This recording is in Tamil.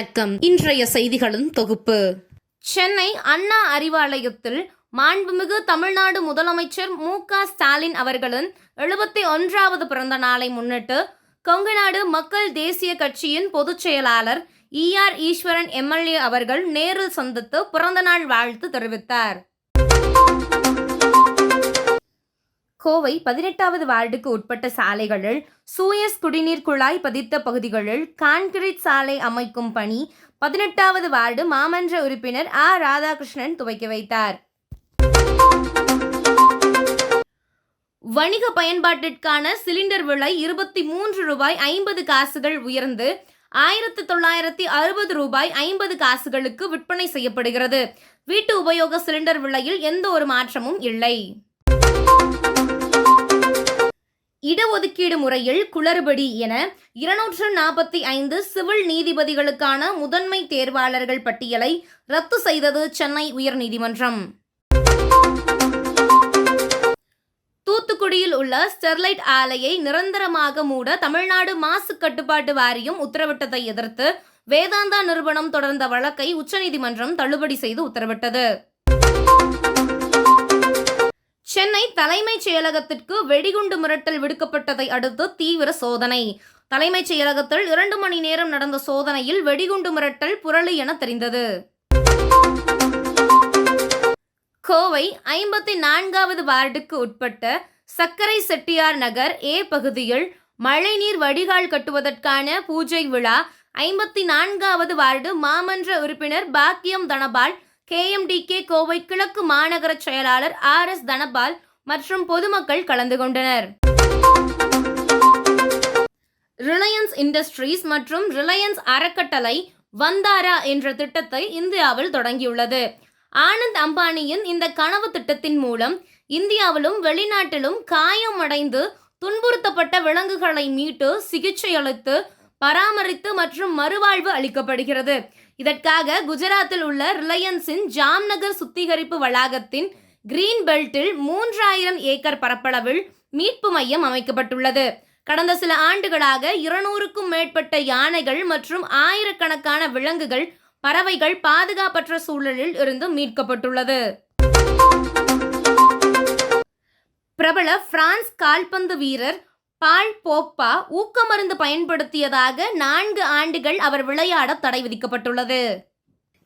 வணக்கம். இன்றைய செய்திகளின் தொகுப்பு. சென்னை அண்ணா அறிவாலயத்தில் மாண்புமிகு தமிழ்நாடு முதலமைச்சர் மு க ஸ்டாலின் அவர்களின் எழுபத்தி ஒன்றாவது பிறந்த நாளை முன்னிட்டு கொங்குநாடு மக்கள் தேசிய கட்சியின் பொதுச் செயலாளர் இ ஆர் ஈஸ்வரன் எம்எல்ஏ அவர்கள் நேரில் சந்தித்து பிறந்தநாள் வாழ்த்து தெரிவித்தார். கோவை பதினெட்டாவது வார்டுக்கு உட்பட்ட சாலைகளில் சூயஸ் குடிநீர் குழாய் பதித்த பகுதிகளில் கான்கிரீட் சாலை அமைக்கும் பணி பதினெட்டாவது வார்டு மாமன்ற உறுப்பினர் ஆ. ராதாகிருஷ்ணன் துவக்கி வைத்தார். வணிக பயன்பாட்டிற்கான சிலிண்டர் விலை இருபத்தி மூன்று ரூபாய் ஐம்பது காசுகள் உயர்ந்து ஆயிரத்து தொள்ளாயிரத்தி அறுபது ரூபாய் ஐம்பது காசுகளுக்கு விற்பனை செய்யப்படுகிறது. வீட்டு உபயோக சிலிண்டர் விலையில் எந்த ஒரு மாற்றமும் இல்லை. இடஒதுக்கீடு முறையில் குளறுபடி என இருநூற்று நாற்பத்தி ஐந்து சிவில் நீதிபதிகளுக்கான முதன்மை தேர்வாளர்கள் பட்டியலை ரத்து செய்தது சென்னை உயர்நீதிமன்றம். தூத்துக்குடியில் உள்ள ஸ்டெர்லைட் ஆலையை நிரந்தரமாக மூட தமிழ்நாடு மாசு கட்டுப்பாட்டு வாரியம் உத்தரவிட்டதை எதிர்த்து வேதாந்தா நிறுவனம் தொடர்ந்த வழக்கை உச்சநீதிமன்றம் தள்ளுபடி செய்து உத்தரவிட்டது. தலைமைச் செயலகத்திற்கு வெடிகுண்டு மிரட்டல் விடுக்கப்பட்டதை அடுத்து தீவிர சோதனை. தலைமைச் செயலகத்தில் இரண்டு மணி நேரம் நடந்த சோதனையில் வெடிகுண்டு மிரட்டல் புரளி என தெரிந்தது. கோவை ஐம்பத்தி நான்காவது வார்டுக்கு உட்பட்ட சக்கரை செட்டியார் நகர் ஏ பகுதியில் மழைநீர் வடிகால் கட்டுவதற்கான பூஜை விழா ஐம்பத்தி நான்காவது வார்டு மாமன்ற உறுப்பினர் பாக்கியம் தனபால் கேஎம்டிகே கோவை கிழக்கு மாநகர செயலாளர் ஆர் எஸ் தனபால் மற்றும் பொதுமக்கள் கலந்து கொண்டனர். ரிலையன்ஸ் இண்டஸ்ட்ரீஸ் மற்றும் ரிலையன்ஸ் அறக்கட்டளை வந்தாரா என்ற திட்டத்தை இந்தியாவில் தொடங்கியுள்ளது. ஆனந்த் அம்பானியின் இந்த கனவு திட்டத்தின் மூலம் இந்தியாவிலும் வெளிநாட்டிலும் காயமடைந்து துன்புறுத்தப்பட்ட விலங்குகளை மீட்டு சிகிச்சை அளித்து பராமரித்து மற்றும் மறுவாழ்வு அளிக்கப்படுகிறது. இதற்காக குஜராத்தில் உள்ள ரிலையன்ஸின் ஜாம்நகர் சுத்திகரிப்பு வளாகத்தின் கிரீன் பெல்ட்டில் மூன்றாயிரம் ஏக்கர் பரப்பளவில் மீட்பு மையம் அமைக்கப்பட்டுள்ளது. கடந்த சில ஆண்டுகளாக இருநூறுக்கும் மேற்பட்ட யானைகள் மற்றும் ஆயிரக்கணக்கான விலங்குகள் பறவைகள் பாதுகாப்பற்ற சூழலில் இருந்து மீட்கப்பட்டுள்ளது. பிரபல பிரான்ஸ் கால்பந்து வீரர் பால் போக்பா ஊக்கமருந்து பயன்படுத்தியதாக நான்கு ஆண்டுகள் அவர் விளையாட தடை விதிக்கப்பட்டுள்ளது.